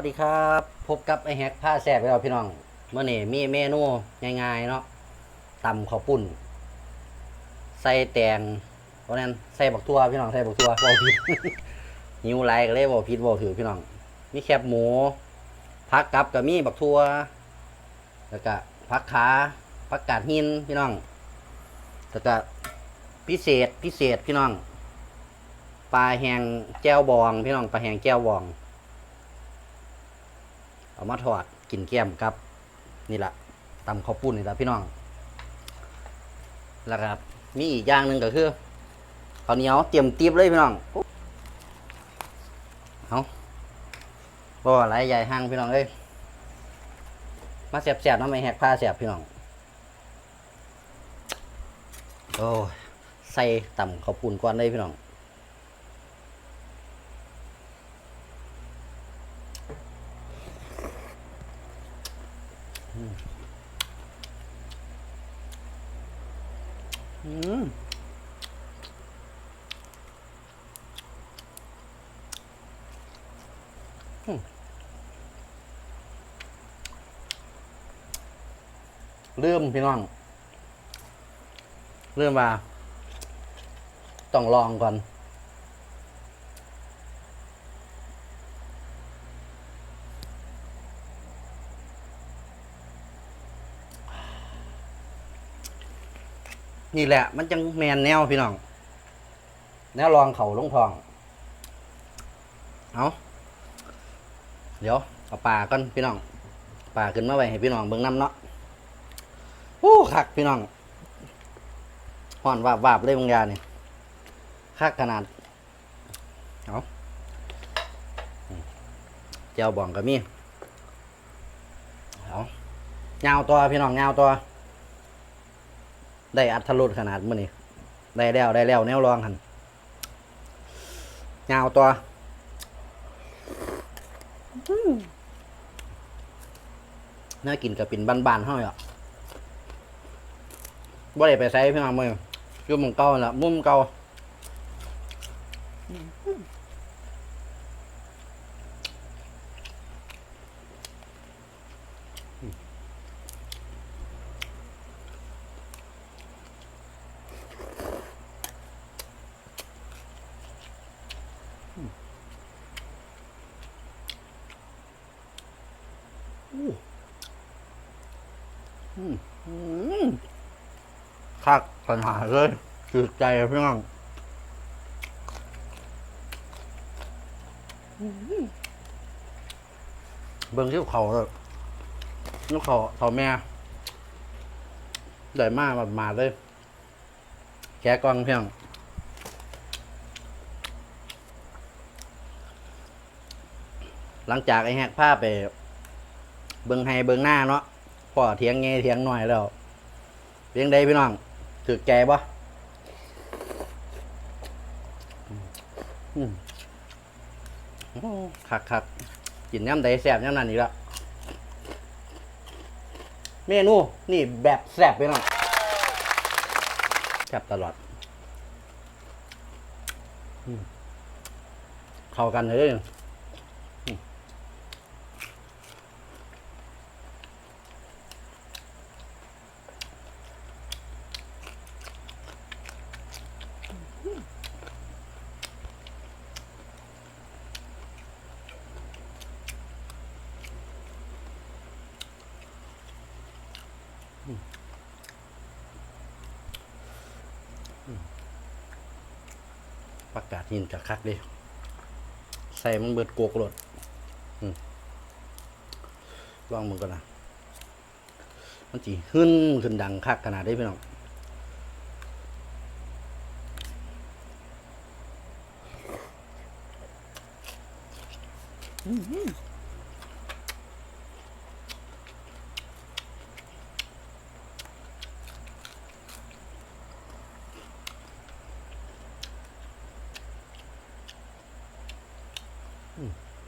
วัสดีครับ พบกับไอแฮกผ้าแสบไปแล้วพี่น้องเมื่อนี่มีเมนูง่ายๆเนาะตำข้าวปุ้น ใส่แตงเพราะนั้นใส่บักทั่วพี่น้องใส่บักทั่วบ่ผิดหิวไรก็เลยบ่ผิดบ่ถือพี่น้อง มีแคบหมูผักกับกับมีบักทั่วแล้วก็ผักขาผักกาดหินพี่น้องแล้วก็พิเศษพิเศษพี่น้องปลาแหงแจ้วบอง พี่น้องปลาแหงแจ้วบอง เอามาทอดกินแก้มครับ นี่แหละตำข้าวปุ้นนี่แหละพี่น้องแล้วครับ มีอีกอย่างหนึ่งก็คือข้าวเหนียวเตรียมตีบเลยพี่น้องเอาบ่อะไรใหญ่ห้างพี่น้องเอ้ยมาแสบๆน้ำไม่แหกผ้าแสบพี่น้องโอ้ยใส่ตำข้าวปุ้นก่อนเลยพี่น้อง อืมอืมเริ่มพี่น้อง เริ่มว่าต้องลองก่อน นี่แหละ มันจังแมนแนวพี่น้อง แนวลองเขาลงทอง เอาเดี๋ยวเอาปลาก่อนพี่น้องปลาขึ้นมาไว้ให้พี่น้องเบิ่งน้ำเนาะโอ้คักพี่น้องห่อนวาบวาบเลยบางยางนี่ยคักขนาดเอาเจ้าบ่องก็มีเอาเงาวตัวพี่น้องเงาวตัว ได้อัธรสขนาดมื่อนี้ได้แล้วได้แล้วแนวรองหันยาวตัวน่ากินกับปิ่นบานๆเท่าไหร่อะบ่ได้ไปใส่พี่น้องมืออยู่หมุมเก่านั่นละมุมเก่า คักปัญหาเลยจืดใจพี่น้องเบิ่งที่เขาเลยนกเขาเขาแม่ได้มากแบบมาเลย แกกองเพียงหลังจากไอ้แหกผ้าไป เบิงไฮเบิงหน้าเนาะ พ่อเถียงเงเถียงหน่อยแล้วเพียงใดพี่น้องถือแกบ่คักคักกินย่ำใดแสบย่ำนั้นอีกแล้วเมนู นี่แบบแสบพี่น้องแสบตลอดเข้ากันเลย ประกาศหินกับคักเลยใส่มันเบิดโกกรถอืมลองมึงก่อนนะมันจีขึ้นขึ้นดังคักขนาดได้พี่น้อง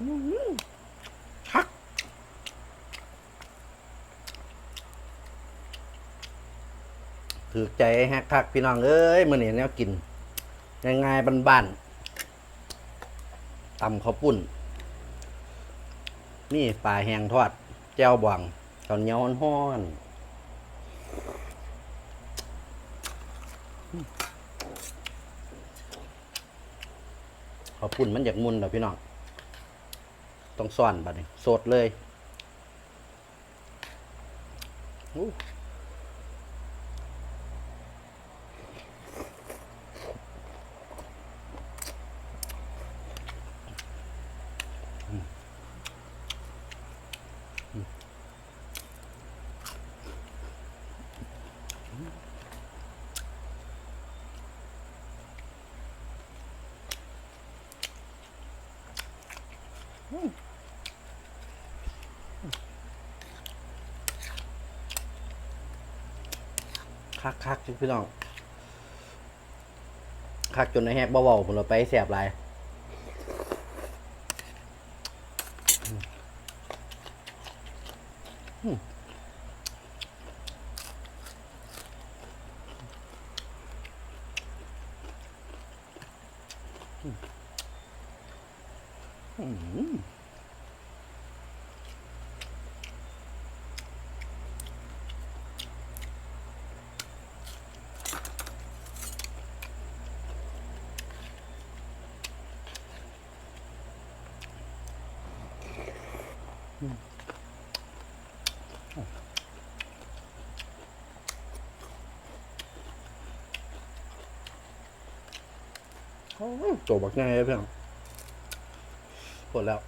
คักถือใจแฮกคักพี่น้องเอ้ยมื่อนี้แนวกินง่ายๆบ้านๆตำข้าวปุ้น นี่ปลาแห้งทอด แจ่วบองข้าวเหนียวฮ้อนๆขอบคุณมันอยากมุนเหรอพี่น้อง ต้องซ่อนบัดนี้สดเลยอู้ คักคักๆพี่น้องคักจนในแฮกเบาๆผมเราไปแสบหลายอืม ตัวบักง่ายเพี่องหมดแล้ว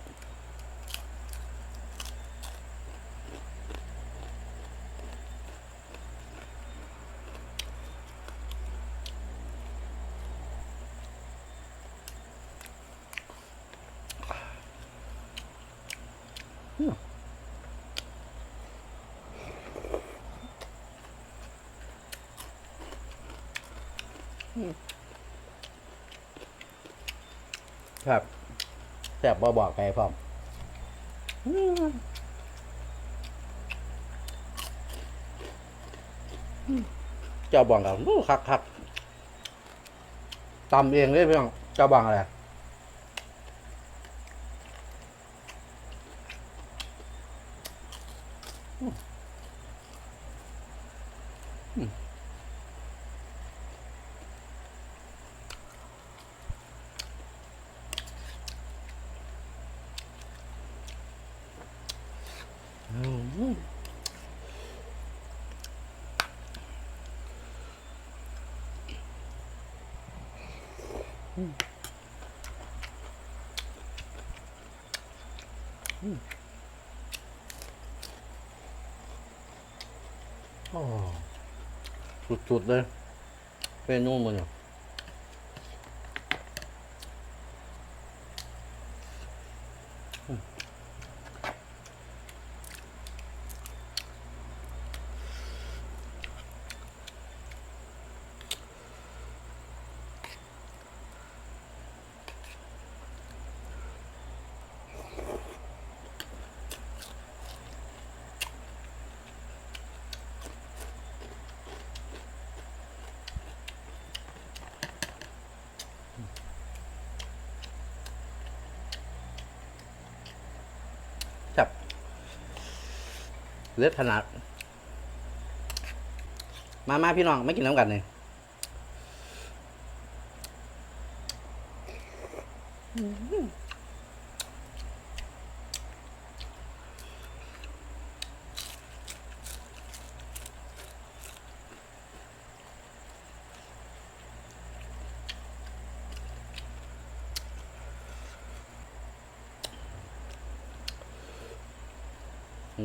ครับแซ่บบ่บอกใครพร้อมเจ้าบังกับอู้คักคักตำเองเลยพี่น้องเจ้าบังอะไร อืมโอ้สุดๆเลยเป็นนุ่มมันเนี่ย เลือดขนาด มามาพี่น้องไม่กินน้ำกันเลย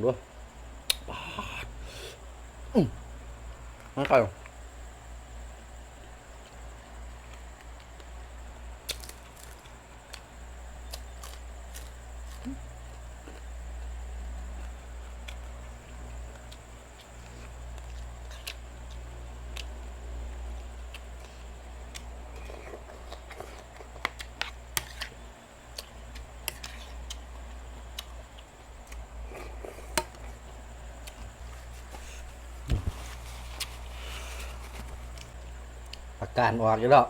ลอ งดูปาดอื้ การออกอยู่แล้ว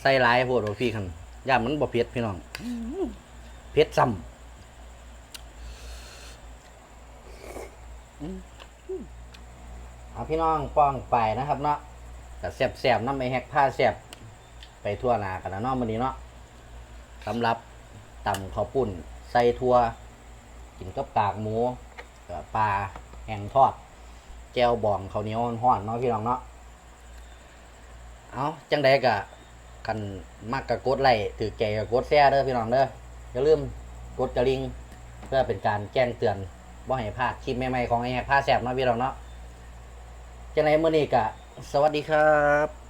ใส่หลายโพดบ่พี่คันย่ามันบ่เผ็ดพี่น้องเผ็ดซ้ำมเอาพี่น้องป้องไปนะครับเนาะแต่แสบๆน้ำไม่แหกผ้าแสบไปทั่วหนากันนะเนาะมื้อนี้เนาะสำหรับตำข้าวปุ้น ใส่ทั่วกินกับกากหมูกับปลาแห้งทอด แก้วบองเขาเหนียวห้อนเนาะพี่น้องเนาะเอาจังใดกะกันมากกะกดไลค์ถือแก่กะกดแซ่เด้อพี่น้องเด้ออย่าลืมกดกระลิงเพื่อเป็นการแจ้งเตือนบ่ให้พลาดคลิปใหม่ๆของไอ้แฮกพาแสบเนาะพี่น้องเนาะจังใดมื้อนี้กะสวัสดีครับ